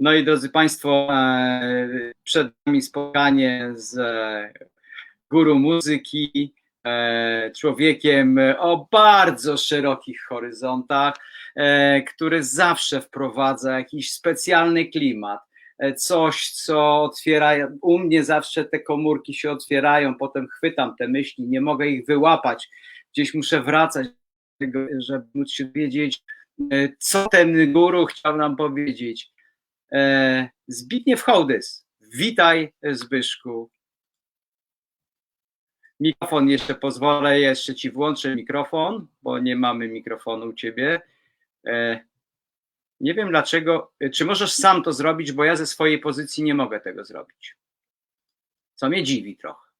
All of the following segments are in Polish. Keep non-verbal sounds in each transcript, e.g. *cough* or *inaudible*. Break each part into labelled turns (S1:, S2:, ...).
S1: No i drodzy Państwo, e, przed nami spotkanie z e, guru muzyki, e, człowiekiem o bardzo szerokich horyzontach, który zawsze wprowadza jakiś specjalny klimat. Coś, co otwiera, u mnie zawsze te komórki się otwierają, potem chwytam te myśli, nie mogę ich wyłapać, gdzieś muszę wracać, żeby móc się wiedzieć, co ten guru chciał nam powiedzieć. E, Zbigniew Hołdys. Witaj Zbyszku. Mikrofon jeszcze pozwolę, jeszcze ci włączę mikrofon, bo nie mamy mikrofonu u ciebie. E, nie wiem dlaczego, czy możesz sam to zrobić, bo ja ze swojej pozycji nie mogę tego zrobić. Co mnie dziwi trochę.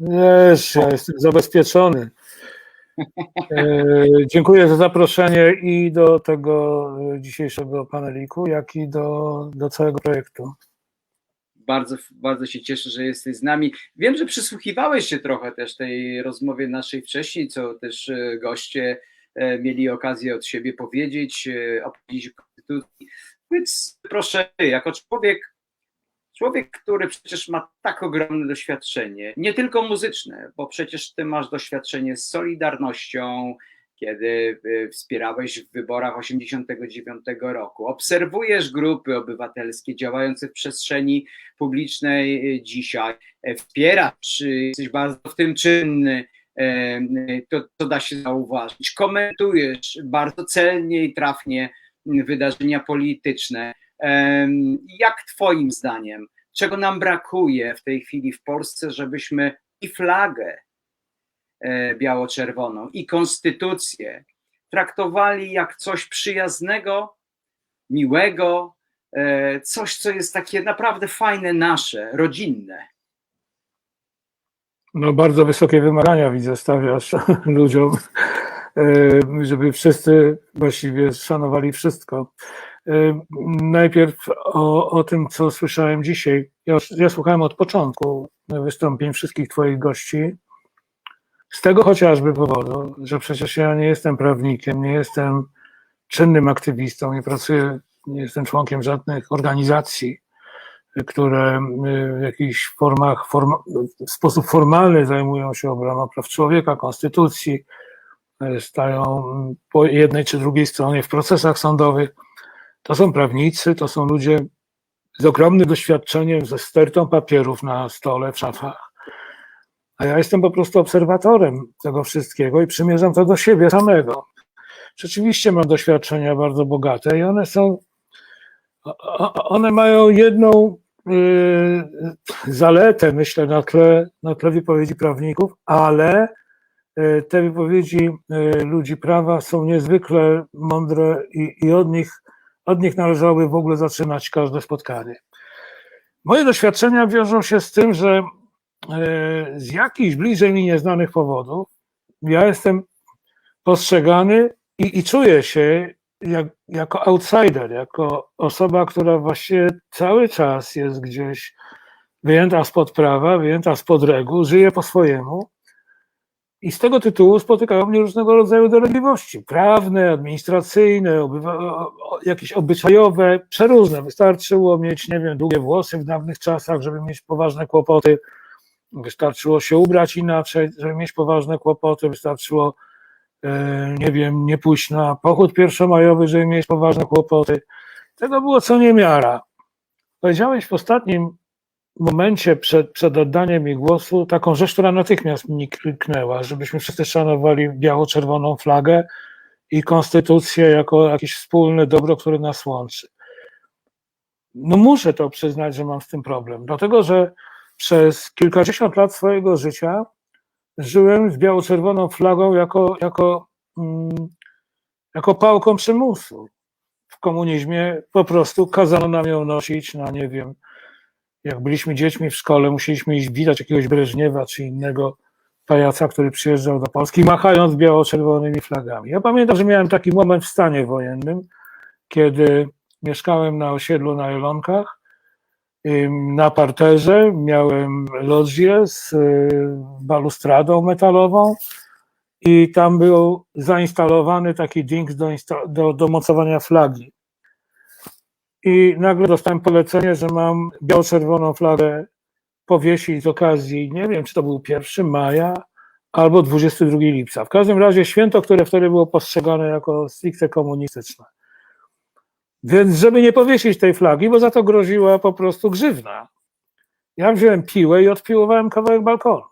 S2: Wiesz, ja jestem zabezpieczony. E, dziękuję za zaproszenie i do tego dzisiejszego paneliku, jak i do, do całego projektu.
S1: Bardzo, bardzo się cieszę, że jesteś z nami. Wiem, że przysłuchiwałeś się trochę też tej rozmowie naszej wcześniej, co też e, goście e, mieli okazję od siebie powiedzieć, o konstytucji. Więc proszę, jako człowiek Człowiek, który przecież ma tak ogromne doświadczenie, nie tylko muzyczne, bo przecież ty masz doświadczenie z Solidarnością, kiedy y, wspierałeś w wyborach 89 roku. Obserwujesz grupy obywatelskie działające w przestrzeni publicznej y, dzisiaj, e, wspierasz, jesteś bardzo w tym czynny, e, to, to da się zauważyć. Komentujesz bardzo celnie i trafnie wydarzenia polityczne. Jak Twoim zdaniem, czego nam brakuje w tej chwili w Polsce, żebyśmy i flagę e, biało-czerwoną, i konstytucję traktowali jak coś przyjaznego, miłego, e, coś, co jest takie naprawdę fajne, nasze, rodzinne?
S2: No, bardzo wysokie wymagania widzę, stawiasz *laughs* ludziom, e, żeby wszyscy właściwie szanowali wszystko. Najpierw o, o tym, co słyszałem dzisiaj. Ja, ja słuchałem od początku wystąpień wszystkich Twoich gości. Z tego chociażby powodu, że przecież ja nie jestem prawnikiem, nie jestem czynnym aktywistą, nie pracuję, nie jestem członkiem żadnych organizacji, które w jakichś formach, form, w sposób formalny zajmują się obroną praw człowieka, konstytucji, stają po jednej czy drugiej stronie w procesach sądowych. To są prawnicy, to są ludzie z ogromnym doświadczeniem, ze stertą papierów na stole, w szafach. A ja jestem po prostu obserwatorem tego wszystkiego i przymierzam to do siebie samego. Rzeczywiście mam doświadczenia bardzo bogate i one są, one mają jedną yy, zaletę, myślę, na tle, na tle wypowiedzi prawników, ale yy, te wypowiedzi yy, ludzi prawa są niezwykle mądre i, i od nich od nich należałoby w ogóle zaczynać każde spotkanie. Moje doświadczenia wiążą się z tym, że e, z jakichś bliżej mi nieznanych powodów ja jestem postrzegany i, i czuję się jak, jako outsider, jako osoba, która właściwie cały czas jest gdzieś wyjęta spod prawa, wyjęta spod reguł, żyje po swojemu i z tego tytułu spotykają mnie różnego rodzaju dolegliwości prawne, administracyjne, obywa, jakieś obyczajowe, przeróżne. Wystarczyło mieć, nie wiem, długie włosy w dawnych czasach, żeby mieć poważne kłopoty. Wystarczyło się ubrać inaczej, żeby mieć poważne kłopoty. Wystarczyło, e, nie wiem, nie pójść na pochód pierwszomajowy, żeby mieć poważne kłopoty. Tego było co niemiara. Powiedziałeś w ostatnim momencie przed, przed oddaniem mi głosu taką rzecz, która natychmiast mi kliknęła, żebyśmy wszyscy szanowali biało-czerwoną flagę i konstytucję jako jakieś wspólne dobro, które nas łączy. No muszę to przyznać, że mam z tym problem, dlatego że przez kilkadziesiąt lat swojego życia żyłem z biało-czerwoną flagą jako, jako, mm, jako pałką przymusu. W komunizmie po prostu kazano nam ją nosić na, nie wiem, jak byliśmy dziećmi w szkole, musieliśmy iść widać jakiegoś Breżniewa czy innego pajaca, który przyjeżdżał do Polski, machając biało-czerwonymi flagami. Ja pamiętam, że miałem taki moment w stanie wojennym, kiedy mieszkałem na osiedlu na Jelonkach, na parterze miałem lodzię z y, balustradą metalową i tam był zainstalowany taki dings do, do, do mocowania flagi. I nagle dostałem polecenie, że mam biało-czerwoną flagę powiesić z okazji, nie wiem, czy to był 1 maja albo 22 lipca. W każdym razie święto, które wtedy było postrzegane jako stricte komunistyczne. Więc żeby nie powiesić tej flagi, bo za to groziła po prostu grzywna. Ja wziąłem piłę i odpiłowałem kawałek balkonu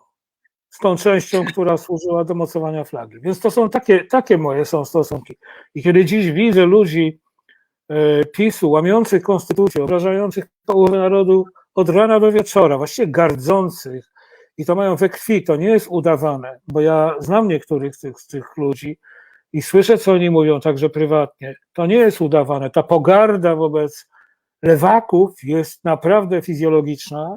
S2: z tą częścią, która służyła do mocowania flagi. Więc to są takie, takie moje są stosunki. I kiedy dziś widzę ludzi PiSu łamiących konstytucję, obrażających połowę narodu od rana do wieczora, właściwie gardzących, i to mają we krwi, to nie jest udawane, bo ja znam niektórych z tych, z tych ludzi i słyszę, co oni mówią, także prywatnie. To nie jest udawane. Ta pogarda wobec lewaków jest naprawdę fizjologiczna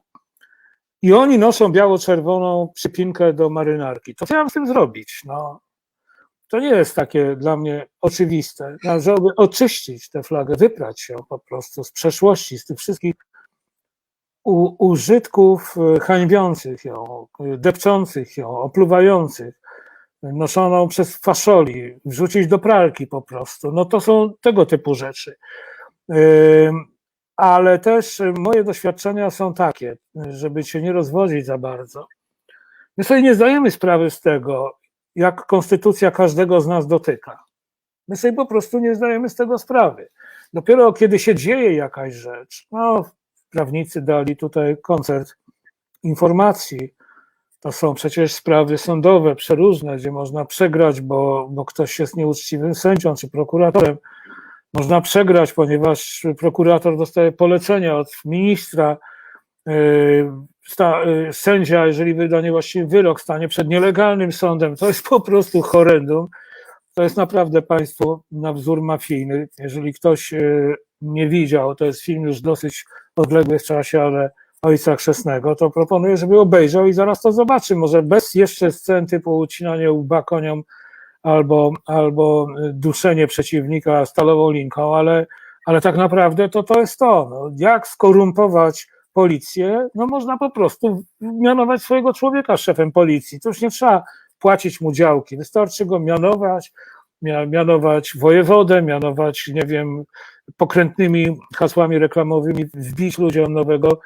S2: i oni noszą biało-czerwoną przypinkę do marynarki. To co ja mam z tym zrobić? No, to nie jest takie dla mnie oczywiste. Należałoby oczyścić tę flagę, wyprać ją po prostu z przeszłości, z tych wszystkich u, użytków e, hańbiących ją, e, depczących ją, opluwających, noszoną przez faszoli, wrzucić do pralki po prostu. No to są tego typu rzeczy. Ale też e, moje doświadczenia są takie, żeby się nie rozwodzić za bardzo. My sobie nie zdajemy sprawy z tego, jak konstytucja każdego z nas dotyka. My sobie po prostu nie zdajemy z tego sprawy. Dopiero kiedy się dzieje jakaś rzecz, no, prawnicy dali tutaj koncert informacji. To są przecież sprawy sądowe, przeróżne, gdzie można przegrać, bo, bo ktoś jest nieuczciwym sędzią czy prokuratorem. Można przegrać, ponieważ prokurator dostaje polecenia od ministra. Yy, sta- yy, Sędzia, jeżeli wyda niewłaściwy wyrok, stanie przed nielegalnym sądem. To jest po prostu horrendum. To jest naprawdę państwo na wzór mafijny. Jeżeli ktoś yy, nie widział, to jest film już dosyć odległy w czasie, ale Ojca Chrzestnego, to proponuję, żeby obejrzał i zaraz to zobaczy. Może bez jeszcze scen typu ucinanie łba koniom albo, albo duszenie przeciwnika stalową linką, ale, ale tak naprawdę to to jest to. No, jak skorumpować policję? No można po prostu mianować swojego człowieka szefem policji. To już nie trzeba płacić mu działki, wystarczy go mianować, mia- mianować wojewodę, mianować, nie wiem, pokrętnymi hasłami reklamowymi wbić ludziom nowego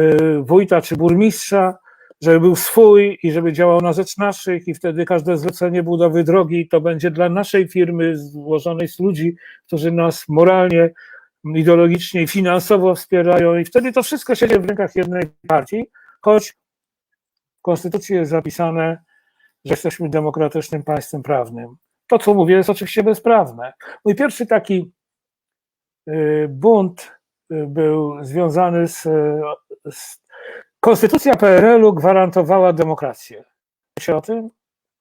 S2: y, wójta czy burmistrza, żeby był swój i żeby działał na rzecz naszych i wtedy każde zlecenie budowy drogi to będzie dla naszej firmy złożonej z ludzi, którzy nas moralnie, ideologicznie i finansowo wspierają i wtedy to wszystko siedzi w rękach jednej partii, choć w Konstytucji jest zapisane, że jesteśmy demokratycznym państwem prawnym. To, co mówię, jest oczywiście bezprawne. Mój pierwszy taki y, bunt y, był związany z, z Konstytucja PRL-u gwarantowała demokrację. Wiecie o tym?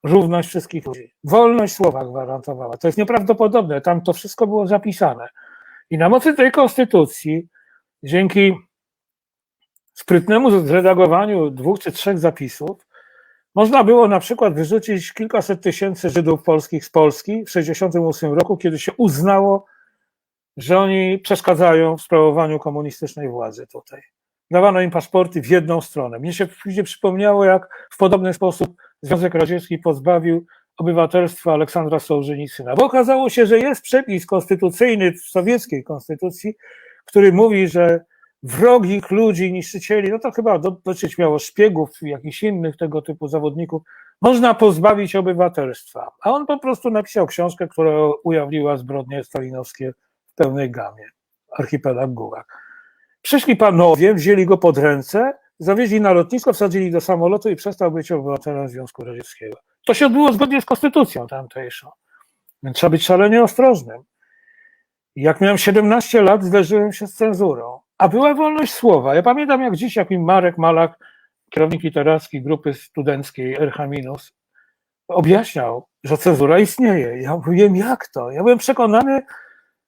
S2: Równość wszystkich ludzi. Wolność słowa gwarantowała. To jest nieprawdopodobne. Tam to wszystko było zapisane. I na mocy tej konstytucji, dzięki sprytnemu zredagowaniu dwóch czy trzech zapisów, można było na przykład wyrzucić kilkaset tysięcy Żydów polskich z Polski w 1968 roku, kiedy się uznało, że oni przeszkadzają w sprawowaniu komunistycznej władzy tutaj. Dawano im paszporty w jedną stronę. Mnie się później przypomniało, jak w podobny sposób Związek Radziecki pozbawił obywatelstwa Aleksandra Sołżenicyna, bo okazało się, że jest przepis konstytucyjny w sowieckiej konstytucji, który mówi, że wrogich ludzi, niszczycieli, no to chyba do- dotyczyć miało szpiegów jakichś innych tego typu zawodników, można pozbawić obywatelstwa. A on po prostu napisał książkę, która ujawniła zbrodnie stalinowskie w pełnej gamie. Archipelag Gulag. Przyszli panowie, wzięli go pod ręce, zawieźli na lotnisko, wsadzili do samolotu i przestał być obywatelem Związku Radzieckiego. To się odbyło zgodnie z konstytucją tamtejszą. Więc trzeba być szalenie ostrożnym. Jak miałem 17 lat, zderzyłem się z cenzurą, a była wolność słowa. Ja pamiętam jak dziś, jak mi Marek Malak, kierownik literacki grupy studenckiej RH objaśniał, że cenzura istnieje. Ja mówiłem, jak to? Ja byłem przekonany,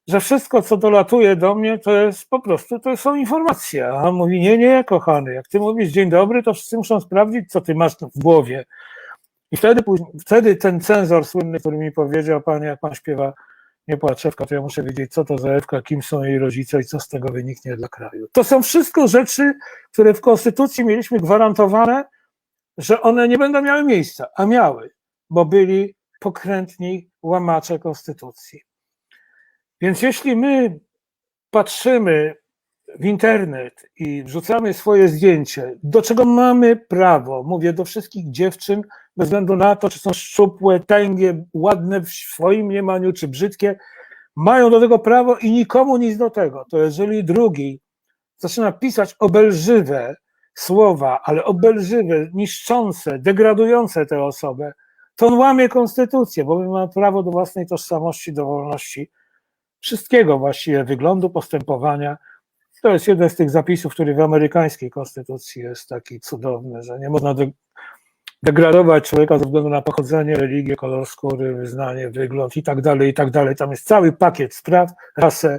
S2: że wszystko, co dolatuje do mnie, to jest po prostu, to są informacje. A on mówi, nie, nie, kochany, jak ty mówisz dzień dobry, to wszyscy muszą sprawdzić, co ty masz w głowie. I wtedy, później- wtedy ten cenzor słynny, który mi powiedział, panie, jak pan śpiewa nie płaczewka, to ja muszę wiedzieć, co to za Ewka, kim są jej rodzice i co z tego wyniknie dla kraju. To są wszystko rzeczy, które w Konstytucji mieliśmy gwarantowane, że one nie będą miały miejsca, a miały, bo byli pokrętni łamacze Konstytucji. Więc jeśli my patrzymy w internet i wrzucamy swoje zdjęcie, do czego mamy prawo, mówię do wszystkich dziewczyn, bez względu na to, czy są szczupłe, tęgie, ładne w swoim mniemaniu, czy brzydkie, mają do tego prawo i nikomu nic do tego. To jeżeli drugi zaczyna pisać obelżywe słowa, ale obelżywe, niszczące, degradujące tę osobę, to on łamie konstytucję, bo my mamy prawo do własnej tożsamości, do wolności, wszystkiego właściwie, wyglądu, postępowania. To jest jeden z tych zapisów, który w amerykańskiej konstytucji jest taki cudowny, że nie można de- degradować człowieka ze względu na pochodzenie, religię, kolor skóry, wyznanie, wygląd i tak dalej, i tak dalej. Tam jest cały pakiet spraw, rasę.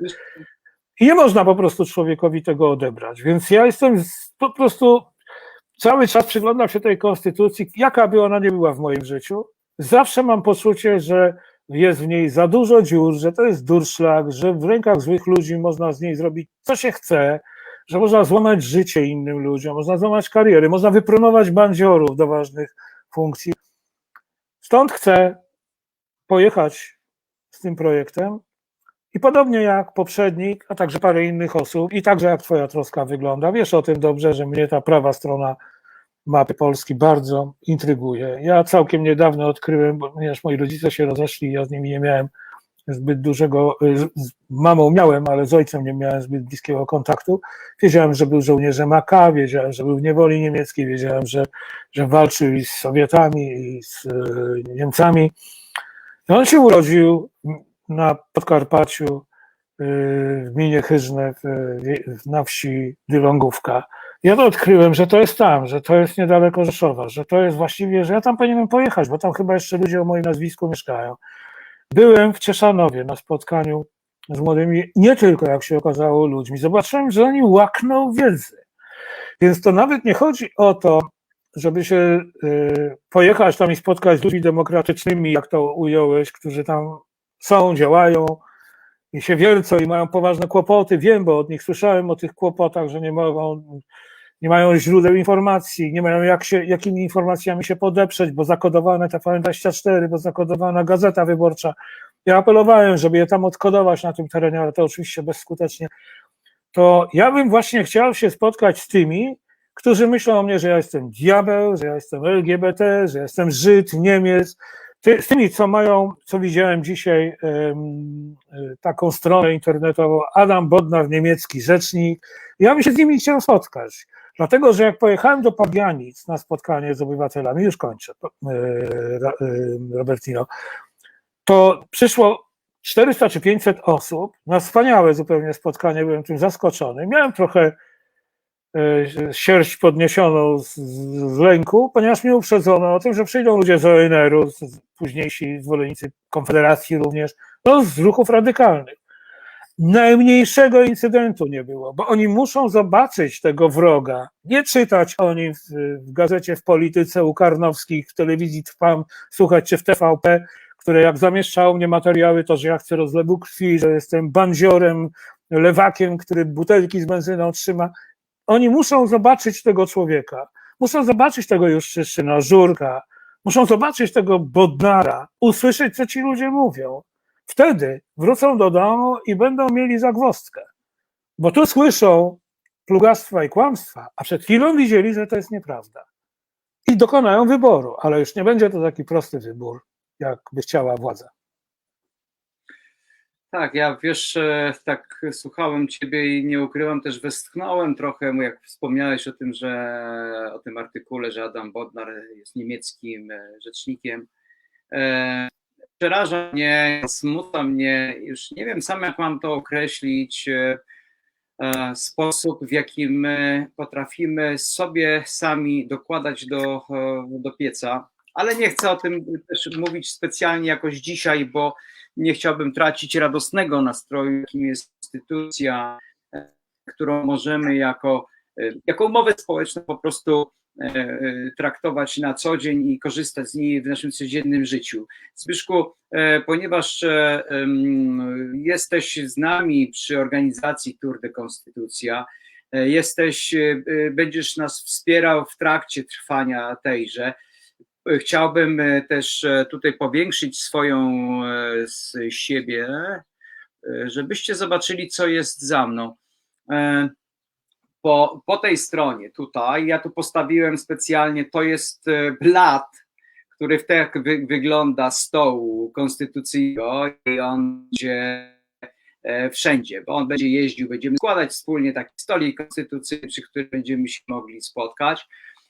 S2: I nie można po prostu człowiekowi tego odebrać. Więc ja jestem po prostu cały czas przyglądam się tej konstytucji, jaka by ona nie była w moim życiu. Zawsze mam poczucie, że jest w niej za dużo dziur, że to jest durszlak, że w rękach złych ludzi można z niej zrobić co się chce, że można złamać życie innym ludziom, można złamać kariery, można wypromować bandziorów do ważnych funkcji. Stąd chcę pojechać z tym projektem i podobnie jak poprzednik, a także parę innych osób, i także jak Twoja troska wygląda, wiesz o tym dobrze, że mnie ta prawa strona mapy Polski bardzo intryguje. Ja całkiem niedawno odkryłem, ponieważ moi rodzice się rozeszli, ja z nimi nie miałem zbyt dużego, z z mamą miałem, ale z ojcem nie miałem zbyt bliskiego kontaktu. Wiedziałem, że był żołnierzem AK, wiedziałem, że był w niewoli niemieckiej, wiedziałem, że, że walczył i z Sowietami, i z e, Niemcami. I on się urodził na Podkarpaciu, y, w gminie Chyżne, w- na wsi Dylongówka. Ja to odkryłem, że to jest tam, że to jest niedaleko Rzeszowa, że to jest właściwie, że ja tam powinienem pojechać, bo tam chyba jeszcze ludzie o moim nazwisku mieszkają. Byłem w Cieszanowie na spotkaniu z młodymi, nie tylko jak się okazało ludźmi. Zobaczyłem, że oni łakną wiedzy. Więc to nawet nie chodzi o to, żeby się y, pojechać tam i spotkać z ludźmi demokratycznymi, jak to ująłeś, którzy tam są, działają i się wiercą i mają poważne kłopoty. Wiem, bo od nich słyszałem o tych kłopotach, że nie mogą, nie mają źródeł informacji, nie mają jak się, jakimi informacjami się podeprzeć, bo zakodowane TVN24, bo zakodowana Gazeta Wyborcza. Ja apelowałem, żeby je tam odkodować na tym terenie, ale to oczywiście bezskutecznie. To ja bym właśnie chciał się spotkać z tymi, którzy myślą o mnie, że ja jestem diabeł, że ja jestem LGBT, że ja jestem Żyd, Niemiec, ty, z tymi, co mają, co widziałem dzisiaj, y, taką stronę internetową, Adam Bodnar, niemiecki rzecznik. Ja bym się z nimi chciał spotkać. Dlatego, że jak pojechałem do Pabianic na spotkanie z obywatelami, już kończę, Ra- y, Robertino, to przyszło 400 czy 500 osób na wspaniałe zupełnie spotkanie, byłem tym zaskoczony. Miałem trochę e, sierść podniesioną z, z lęku, ponieważ mnie uprzedzono o tym, że przyjdą ludzie z ONR-u, późniejsi zwolennicy Konfederacji również, no z ruchów radykalnych. Najmniejszego incydentu nie było, bo oni muszą zobaczyć tego wroga, nie czytać o nim w, w gazecie, w polityce u Karnowskich, w telewizji Trwam, słuchać czy w TVP, które jak zamieszczało mnie materiały, to że ja chcę rozlewu krwi, że jestem bandziorem, lewakiem, który butelki z benzyną trzyma. Oni muszą zobaczyć tego człowieka, muszą zobaczyć tego Juszczyszyna, Żurka, muszą zobaczyć tego Bodnara, usłyszeć, co ci ludzie mówią. Wtedy wrócą do domu i będą mieli zagwozdkę. Bo tu słyszą plugastwa i kłamstwa, a przed chwilą widzieli, że to jest nieprawda. I dokonają wyboru, ale już nie będzie to taki prosty wybór, jak by chciała władza.
S1: Tak, ja wiesz, e, tak słuchałem Ciebie i nie ukrywam, też westchnąłem trochę, jak wspomniałeś o tym, że o tym artykule, że Adam Bodnar jest niemieckim e, rzecznikiem. E, Przeraża mnie, smuta mnie, już nie wiem sam, jak mam to określić, sposób, w jaki my potrafimy sobie sami dokładać do, do pieca. Ale nie chcę o tym też mówić specjalnie jakoś dzisiaj, bo nie chciałbym tracić radosnego nastroju, jakim jest instytucja, którą możemy jako, e, jako umowę społeczną po prostu e, e, traktować na co dzień i korzystać z niej w naszym codziennym życiu. Zbyszku, ponieważ jesteś z nami przy organizacji Tour de Konstytucja, jesteś, będziesz nas wspierał w trakcie trwania tejże. Chciałbym e, też e, tutaj powiększyć swoją z siebie e, żebyście zobaczyli, co jest za mną. Po, po tej stronie tutaj, ja tu postawiłem specjalnie, to jest blat, który tak wy, wygląda stołu konstytucyjnego i on będzie wszędzie, bo on będzie jeździł, będziemy składać wspólnie taki stolik konstytucyjny, przy którym będziemy się mogli spotkać.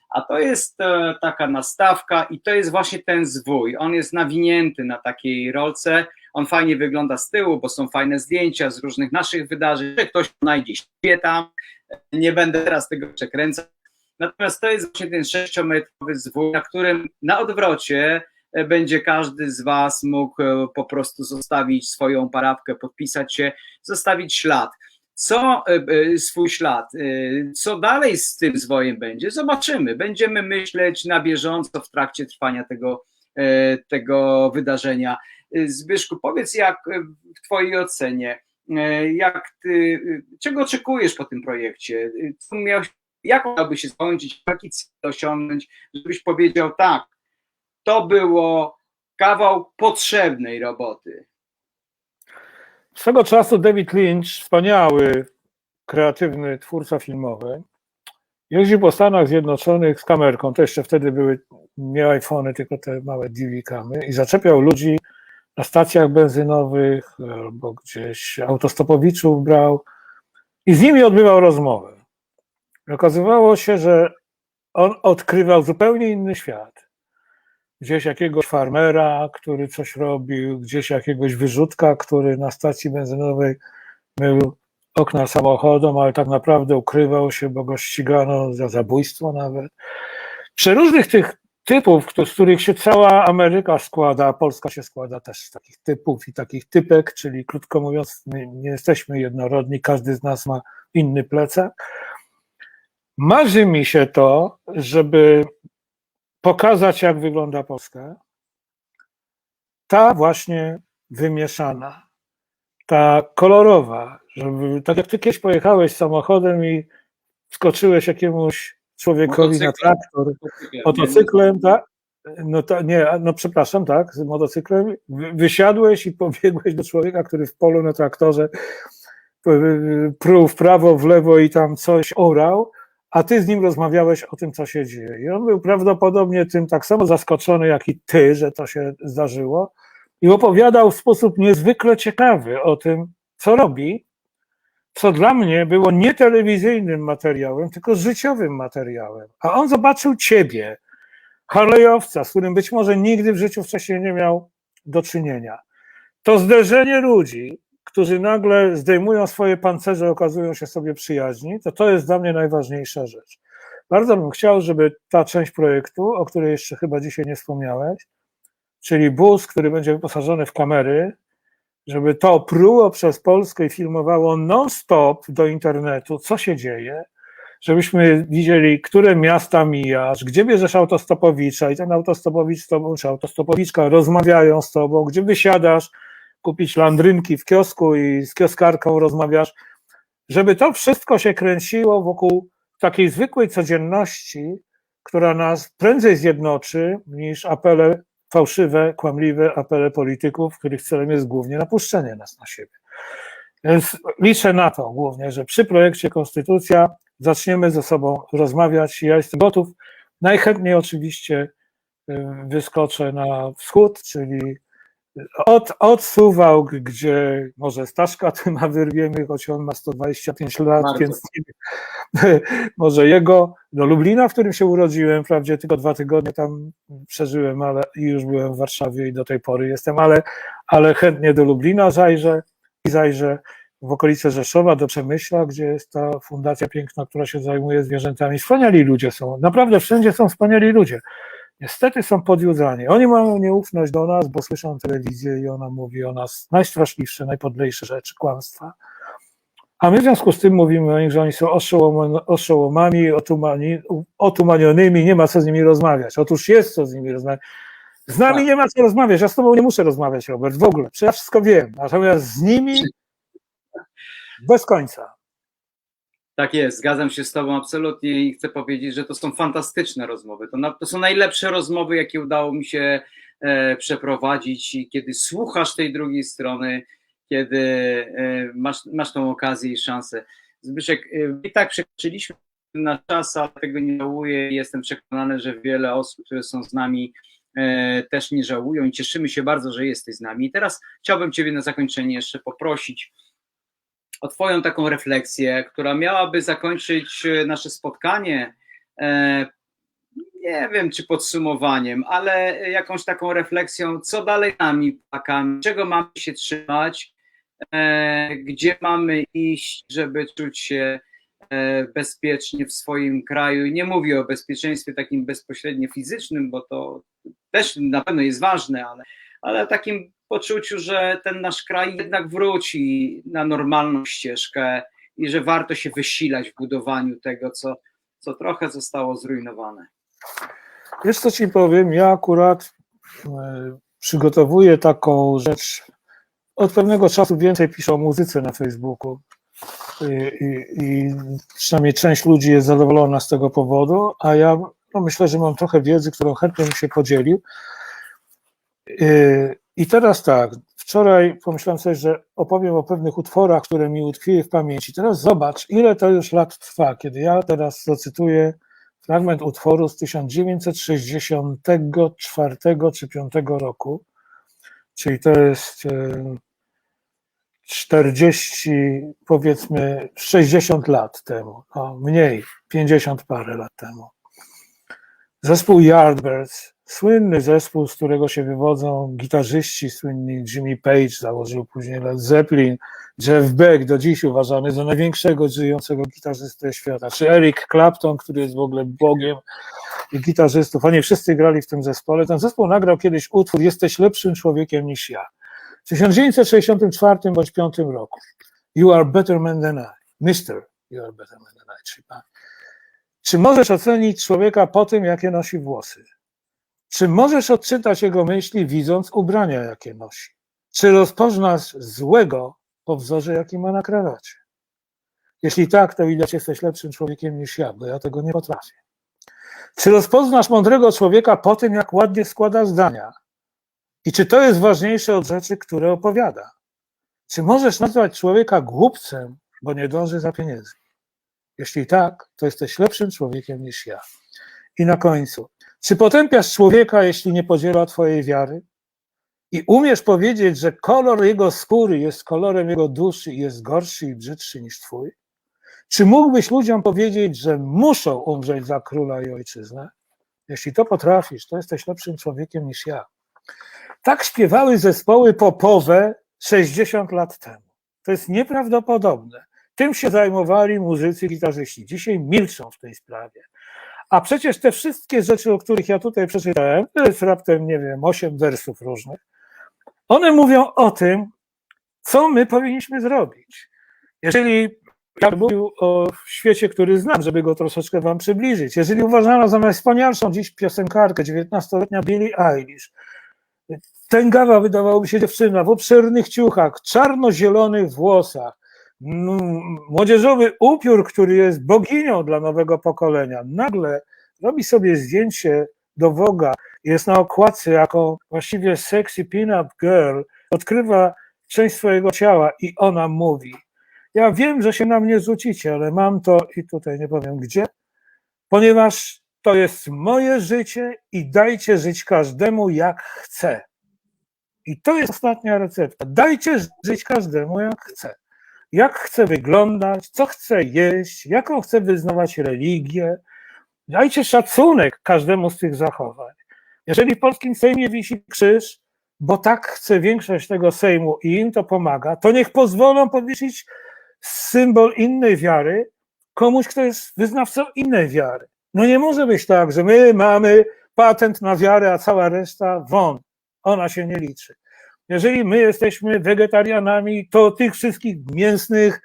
S1: A to jest e, taka nastawka i to jest właśnie ten zwój. On jest nawinięty na takiej rolce. On fajnie wygląda z tyłu, bo są fajne zdjęcia z różnych naszych wydarzeń. Ktoś znajdzie siebie tam. Nie będę teraz tego przekręcał. Natomiast to jest właśnie ten sześciometrowy zwój, na którym na odwrocie e, będzie każdy z Was mógł e, po prostu zostawić swoją parapkę, podpisać się, zostawić ślad. Co e, e, swój ślad, e, co dalej z tym zwojem będzie? Zobaczymy. Będziemy myśleć na bieżąco w trakcie trwania tego, tego wydarzenia. Zbyszku, powiedz, jak w Twojej ocenie, jak ty, czego oczekujesz po tym projekcie? Co miałeś, jak miałby się skończyć, jaki cel osiągnąć, żebyś powiedział tak, to było kawał potrzebnej roboty.
S2: Swego czasu David Lynch, wspaniały, kreatywny twórca filmowy, jeździł po Stanach Zjednoczonych z kamerką, to jeszcze wtedy były nie iPhony, tylko te małe DV-kamy i zaczepiał ludzi na stacjach benzynowych albo gdzieś autostopowiczów brał i z nimi odbywał rozmowę. Okazywało się, że on odkrywał zupełnie inny świat. Gdzieś jakiegoś farmera, który coś robił, gdzieś jakiegoś wyrzutka, który na stacji benzynowej mył okna samochodom, ale tak naprawdę ukrywał się, bo go ścigano za zabójstwo nawet. Przeróżnych tych typów, z których się cała Ameryka składa, Polska się składa też z takich typów i takich typek, czyli krótko mówiąc, nie jesteśmy jednorodni, każdy z nas ma inny plecak. Marzy mi się to, żeby pokazać, jak wygląda Polska. Ta właśnie wymieszana, ta kolorowa, żeby, tak jak ty kiedyś pojechałeś samochodem i skoczyłeś jakiemuś człowiekowi na traktor, motocyklem, tak? No to nie, no przepraszam, tak, z motocyklem. Wy- Wysiadłeś i pobiegłeś do człowieka, który w polu na traktorze pruł w prawo, w lewo i tam coś orał, a ty z nim rozmawiałeś o tym, co się dzieje. I on był prawdopodobnie tym tak samo zaskoczony, jak i ty, że to się zdarzyło, i opowiadał w sposób niezwykle ciekawy o tym, co robi, co dla mnie było nie telewizyjnym materiałem, tylko życiowym materiałem. A on zobaczył ciebie, Harley'owca, z którym być może nigdy w życiu wcześniej nie miał do czynienia. To zderzenie ludzi, którzy nagle zdejmują swoje pancerze, okazują się sobie przyjaźni, to to jest dla mnie najważniejsza rzecz. Bardzo bym chciał, żeby ta część projektu, o której jeszcze chyba dzisiaj nie wspomniałeś, czyli bus, który będzie wyposażony w kamery, żeby to pruło przez Polskę i filmowało non-stop do internetu, co się dzieje, żebyśmy widzieli, które miasta mijasz, gdzie bierzesz autostopowicza i ten autostopowicz z tobą, czy autostopowiczka rozmawiają z tobą, gdzie wysiadasz, kupić landrynki w kiosku i z kioskarką rozmawiasz, żeby to wszystko się kręciło wokół takiej zwykłej codzienności, która nas prędzej zjednoczy niż apele fałszywe, kłamliwe apele polityków, których celem jest głównie napuszczenie nas na siebie. Więc liczę na to głównie, że przy projekcie Konstytucja zaczniemy ze sobą rozmawiać. Ja jestem gotów. Najchętniej oczywiście y, wyskoczę na wschód, czyli od, od Suwałk, gdzie może Staszka Tyma wyrwiemy, choć on ma 125 lat,
S1: Bardzo.
S2: więc *laughs* może jego, do Lublina, w którym się urodziłem, wprawdzie tylko dwa tygodnie tam przeżyłem, ale i już byłem w Warszawie i do tej pory jestem, ale, ale chętnie do Lublina zajrzę i zajrzę w okolice Rzeszowa, do Przemyśla, gdzie jest ta fundacja piękna, która się zajmuje zwierzętami. Wspaniali ludzie są, naprawdę wszędzie są wspaniali ludzie. Niestety są podjudzani. Oni mają nieufność do nas, bo słyszą telewizję i ona mówi o nas najstraszliwsze, najpodlejsze rzeczy, kłamstwa. A my w związku z tym mówimy o nich, że oni są oszołom- oszołomami, otumani, otumanionymi, nie ma co z nimi rozmawiać. Otóż jest co z nimi rozmawiać. Z nami
S1: Tak.
S2: nie ma co rozmawiać, ja z tobą nie muszę rozmawiać, Robert, w ogóle, przecież ja wszystko wiem. Natomiast z nimi bez końca.
S1: Tak jest, zgadzam się z Tobą absolutnie i chcę powiedzieć, że to są fantastyczne rozmowy. To, na, to są najlepsze rozmowy, jakie udało mi się e, przeprowadzić i kiedy słuchasz tej drugiej strony kiedy e, masz, masz tą okazję i szansę. Zbyszek, e, i tak przekroczyliśmy na czas, ale tego nie żałuję jestem przekonany, że wiele osób, które są z nami, e, też nie żałują i cieszymy się bardzo, że jesteś z nami. I teraz chciałbym Ciebie na zakończenie jeszcze poprosić o Twoją taką refleksję, która miałaby zakończyć e, nasze spotkanie. E, nie wiem, czy podsumowaniem, ale jakąś taką refleksją, co dalej nami, Polakami, czego mamy się trzymać, e, gdzie mamy iść, żeby czuć się bezpiecznie w swoim kraju. I nie mówię o bezpieczeństwie takim bezpośrednio fizycznym, bo to też na pewno jest ważne, ale, ale takim poczuciu, że ten nasz kraj jednak wróci na normalną ścieżkę i że warto się wysilać w budowaniu tego, co, co trochę zostało zrujnowane.
S2: Wiesz co ci powiem, ja akurat e, przygotowuję taką rzecz. Od pewnego czasu więcej piszę o muzyce na Facebooku i, i, i przynajmniej część ludzi jest zadowolona z tego powodu, a ja no myślę, że mam trochę wiedzy, którą chętnie bym się podzielił. E, I teraz tak, wczoraj pomyślałem sobie, że opowiem o pewnych utworach, które mi utkwiły w pamięci. Teraz zobacz, ile to już lat trwa, kiedy ja teraz zacytuję fragment utworu z 1964 czy 5 roku, czyli to jest e, 40, powiedzmy 60 lat temu, no mniej, 50 parę lat temu. Zespół Yardbirds, słynny zespół, z którego się wywodzą gitarzyści, słynni Jimmy Page, założył później Led Zeppelin, Jeff Beck, do dziś uważany za największego żyjącego gitarzystę świata, czy Eric Clapton, który jest w ogóle bogiem gitarzystów. Oni wszyscy grali w tym zespole. Ten zespół nagrał kiedyś utwór Jesteś lepszym człowiekiem niż ja. W 1964 bądź 5 roku. You are better man than I. Mister, you are better man than I. Czyli pan. Czy możesz ocenić człowieka po tym, jakie nosi włosy? Czy możesz odczytać jego myśli, widząc ubrania, jakie nosi? Czy rozpoznasz złego po wzorze, jaki ma na krawacie? Jeśli tak, to widać, jesteś lepszym człowiekiem niż ja, bo ja tego nie potrafię. Czy rozpoznasz mądrego człowieka po tym, jak ładnie składa zdania? I czy to jest ważniejsze od rzeczy, które opowiada? Czy możesz nazwać człowieka głupcem, bo nie dąży za pieniędzmi? Jeśli tak, to jesteś lepszym człowiekiem niż ja. I na końcu, czy potępiasz człowieka, jeśli nie podziela Twojej wiary? I umiesz powiedzieć, że kolor jego skóry jest kolorem jego duszy i jest gorszy i brzydszy niż Twój? Czy mógłbyś ludziom powiedzieć, że muszą umrzeć za króla i ojczyznę? Jeśli to potrafisz, to jesteś lepszym człowiekiem niż ja. Tak śpiewały zespoły popowe 60 lat temu. To jest nieprawdopodobne. Tym się zajmowali muzycy, gitarzyści. Dzisiaj milczą w tej sprawie. A przecież te wszystkie rzeczy, o których ja tutaj przeczytałem, to jest raptem, nie wiem, osiem wersów różnych, one mówią o tym, co my powinniśmy zrobić. Jeżeli ja bym mówił o świecie, który znam, żeby go troszeczkę wam przybliżyć. Jeżeli uważano za najwspanialszą dziś piosenkarkę, 19-letnia Billie Eilish, tęgawa wydawałoby się dziewczyna w obszernych ciuchach, czarno-zielonych włosach, młodzieżowy upiór, który jest boginią dla nowego pokolenia, nagle robi sobie zdjęcie do Woga, jest na okładce jako właściwie sexy pin-up girl, odkrywa część swojego ciała i ona mówi, ja wiem, że się na mnie rzucicie, ale mam to i tutaj nie powiem gdzie, ponieważ to jest moje życie i dajcie żyć każdemu jak chce. I to jest ostatnia recepta. Dajcie żyć każdemu jak chce. Jak chce wyglądać, co chce jeść, jaką chce wyznawać religię. Dajcie szacunek każdemu z tych zachowań. Jeżeli w polskim Sejmie wisi krzyż, bo tak chce większość tego Sejmu i im to pomaga, to niech pozwolą powiesić symbol innej wiary komuś, kto jest wyznawcą innej wiary. No nie może być tak, że my mamy patent na wiarę, a cała reszta won. Ona się nie liczy. Jeżeli my jesteśmy wegetarianami, to tych wszystkich mięsnych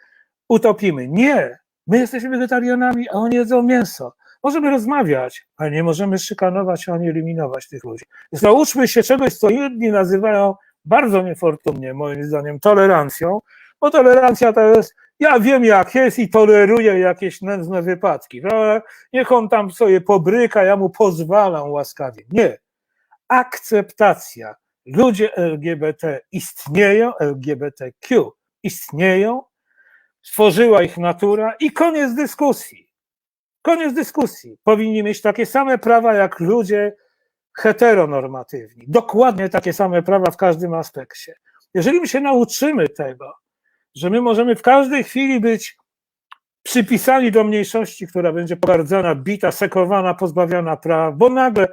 S2: utopimy. Nie. My jesteśmy wegetarianami, a oni jedzą mięso. Możemy rozmawiać, ale nie możemy szykanować ani eliminować tych ludzi. Więc nauczmy się czegoś, co inni nazywają bardzo niefortunnie, moim zdaniem, tolerancją, bo tolerancja to jest, ja wiem jak jest i toleruję jakieś nędzne wypadki. No, niech on tam sobie pobryka, ja mu pozwalam łaskawie. Nie. Akceptacja. Ludzie LGBT istnieją, LGBTQ istnieją, stworzyła ich natura i koniec dyskusji. Koniec dyskusji. Powinni mieć takie same prawa jak ludzie heteronormatywni. Dokładnie takie same prawa w każdym aspekcie. Jeżeli my się nauczymy tego, że my możemy w każdej chwili być przypisani do mniejszości, która będzie pogardzana, bita, sekowana, pozbawiona praw, bo nagle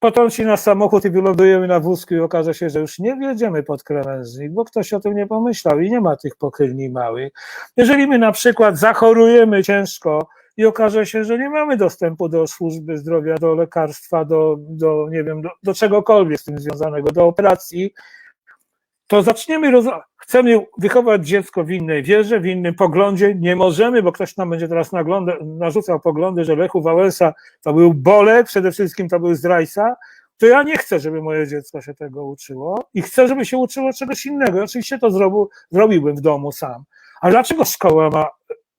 S2: potrąci nas samochód i wylądujemy na wózku i okaże się, że już nie wjedziemy pod krawężnik, bo ktoś o tym nie pomyślał i nie ma tych pochylni małych. Jeżeli my na przykład zachorujemy ciężko i okaże się, że nie mamy dostępu do służby zdrowia, do lekarstwa, do, do nie wiem, do, do czegokolwiek z tym związanego, do operacji, to zaczniemy, roz... chcemy wychować dziecko w innej wierze, w innym poglądzie, nie możemy, bo ktoś nam będzie teraz nagląda, narzucał poglądy, że Lechu Wałęsa to był Bolek, przede wszystkim to był zdrajca, to ja nie chcę, żeby moje dziecko się tego uczyło i chcę, żeby się uczyło czegoś innego. Oczywiście to zrobił, zrobiłbym w domu sam. A dlaczego szkoła ma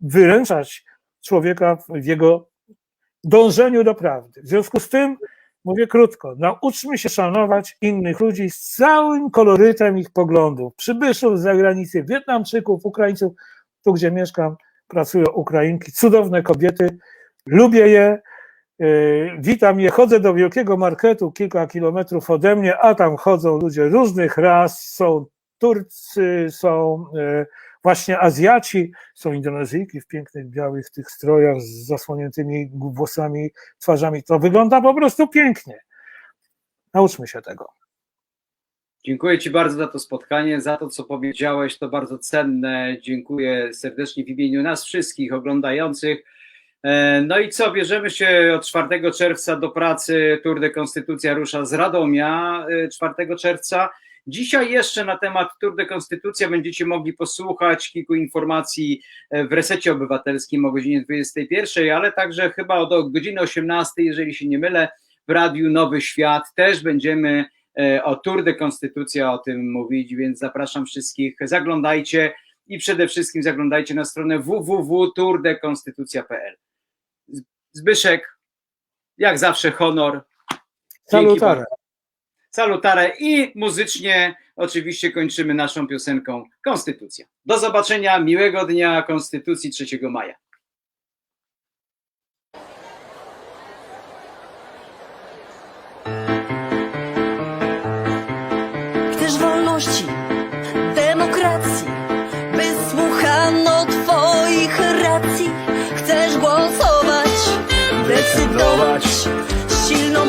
S2: wyręczać człowieka w jego dążeniu do prawdy? W związku z tym Mówię krótko, nauczmy się szanować innych ludzi z całym kolorytem ich poglądów. Przybyszów z zagranicy, Wietnamczyków, Ukraińców, tu gdzie mieszkam, pracują Ukrainki, cudowne kobiety, lubię je, yy, witam je, chodzę do wielkiego marketu kilka kilometrów ode mnie, a tam chodzą ludzie różnych ras, są Turcy, są yy, właśnie Azjaci, są Indonezyjki w pięknych białych tych strojach z zasłoniętymi włosami, twarzami. To wygląda po prostu pięknie. Nauczmy się tego.
S1: Dziękuję Ci bardzo za to spotkanie, za to, co powiedziałeś. To bardzo cenne. Dziękuję serdecznie w imieniu nas wszystkich oglądających. E, No i co, bierzemy się od 4 czerwca do pracy. Tour de Konstytucja rusza z Radomia e, 4 czerwca. Dzisiaj jeszcze na temat Tour de Konstytucja będziecie mogli posłuchać kilku informacji e, w resecie obywatelskim o godzinie 21, ale także chyba o godziny 18, jeżeli się nie mylę, w Radiu Nowy Świat też będziemy e, o Tour de Konstytucja o tym mówić, więc zapraszam wszystkich, zaglądajcie i przede wszystkim zaglądajcie na stronę www.tourdekonstytucja.pl. Zbyszek, jak zawsze honor. Dzięki
S2: Salutare.
S1: Bardzo. Salutare i muzycznie oczywiście kończymy naszą piosenką Konstytucja. Do zobaczenia, miłego dnia Konstytucji 3 maja.
S3: Chcesz wolności, demokracji, by słuchano Twoich racji. Chcesz głosować, decydować, silną